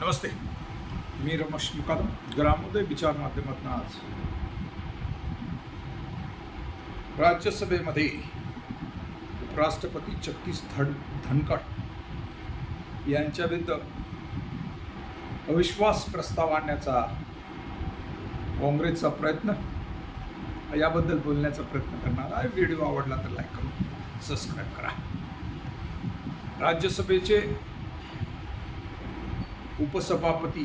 नमस्ते. मी रमेश मुकादम ग्रामोदय विचार माध्यमातून आज राज्यसभेमध्ये उपराष्ट्रपती जगदीश धड धनखड यांच्याविरुद्ध अविश्वास प्रस्ताव आणण्याचा काँग्रेसचा प्रयत्न याबद्दल बोलण्याचा प्रयत्न करणार आहे. व्हिडिओ आवडला तर लाईक करून सबस्क्राईब करा. राज्यसभेचे उपसभापती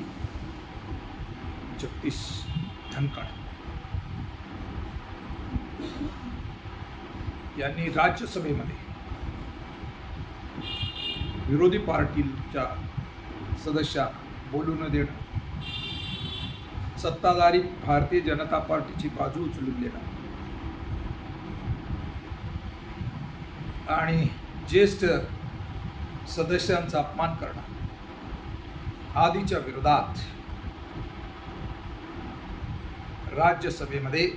जगदीश धनकाड यांनी राज्यसभेमध्ये विरोधी पार्टीच्या सदस्या बोलू न देणं सत्ताधारी भारतीय जनता पार्टीची बाजू उचलून देणं आणि ज्येष्ठ सदस्यांचा अपमान करणं. आदीच्या विरोधात राज्यसभेमध्ये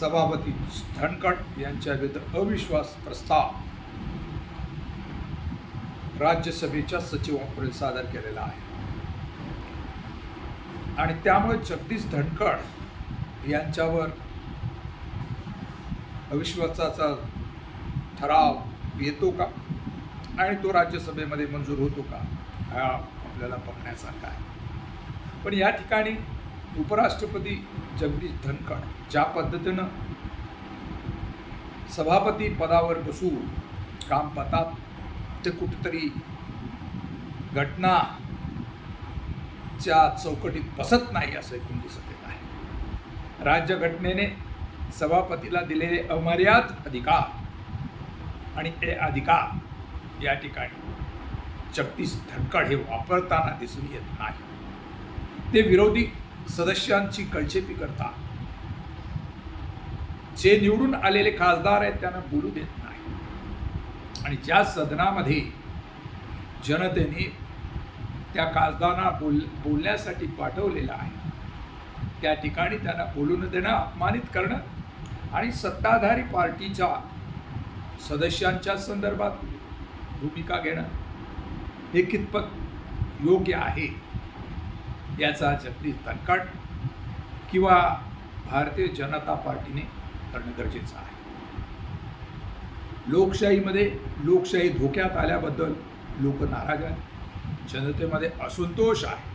सभापती धनखड यांच्या विरुद्ध अविश्वास प्रस्ताव राज्यसभेच्या सचिवांपुढे सादर केलेला आहे. आणि त्यामुळे जगदीश धनखड यांच्यावर अविश्वासाचा ठराव येतो का? आणि तो राज्यसभेमध्ये मंजूर होतो का? हा आपल्याला बघण्यासारखा आहे. पण या ठिकाणी उपराष्ट्रपती जगदीश धनखड ज्या पद्धतीनं सभापती पदावर बसून काम पाहतात ते कुठेतरी घटनाच्या चौकटीत बसत नाही असं एकूण दिसत येत आहे. राज्यघटनेने सभापतीला दिलेले अमर्याद अधिकार आणि ते अधिकार या ठिकाणी जगदीश धनखड हे वापरताना दिसून येत नाही. ते विरोधी सदस्यांची कळचेपी करतात. जे निवडून आलेले खासदार आहेत त्यांना बोलू देत नाही. आणि ज्या सदनामध्ये जनतेने त्या खासदारांना बोल बोलण्यासाठी पाठवलेलं आहे त्या ठिकाणी त्यांना बोलू न देणं अपमानित करणं आणि सत्ताधारी पार्टीच्या सदस्यांच्या संदर्भात भूमिका घेणं हे कितपत योग्य आहे याचा जगदीश तनकाट किंवा भारतीय जनता पार्टीने करणं गरजेचं आहे. लोकशाहीमध्ये लोकशाही धोक्यात आल्याबद्दल लोक नाराज आहेत. जनतेमध्ये असंतोष आहे.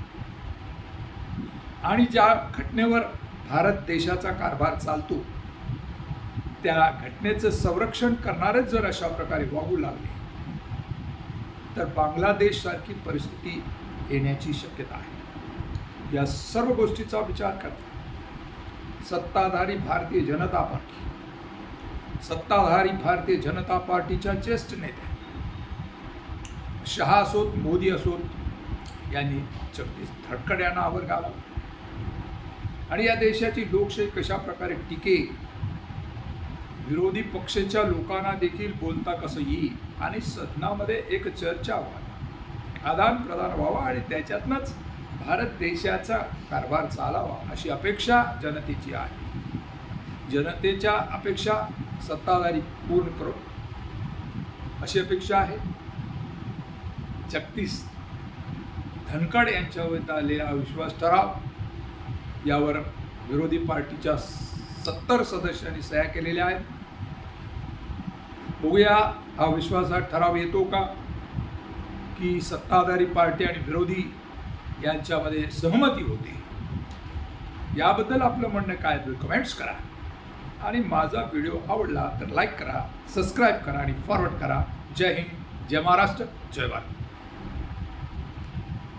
आणि ज्या घटनेवर भारत देशाचा कारभार चालतो त्या घटनेचं संरक्षण करणारच जर अशा प्रकारे वागू लागले तर बांगलादेशसारखी परिस्थिती येण्याची शक्यता आहे. या सर्व गोष्टीचा विचार करता. सत्ताधारी भारतीय जनता पार्टी. सत्ताधारी भारतीय जनता पार्टीच्या ज्येष्ठ नेत्या. शहा असोत मोदी असोत यांनी जगदीश धडकड यांना आवर घाला आणि या देशाची लोकशाही कशा प्रकारे टिकेल विरोधी पक्षाच्या लोकांना देखील बोलता कसं येईल? आणि सदनामध्ये एक चर्चा व्हावी. आदान प्रदान व्हावा आणि त्याच्यातनंच भारत देशाचा कारभार चालावा अशी अपेक्षा जनतेची आहे. जनतेच्या अपेक्षा सत्ताधारी पूर्ण करो. अशी अपेक्षा आहे. जगदीश धनखड यांच्यावर आलेला विश्वास ठराव. यावर विरोधी पार्टीच्या सत्तर सदस्यांनी सह्या केलेल्या आहेत. बघूया हा विश्वासात ठराव येतो का? की सत्ताधारी पार्टी आणि विरोधी यांच्यामध्ये सहमती होते. याबद्दल आपलं म्हणणं काय कमेंट्स करा. आणि माझा व्हिडिओ आवडला तर लाईक करा सबस्क्राईब करा आणि फॉरवर्ड करा. जय हिंद जय महाराष्ट्र जय भारत.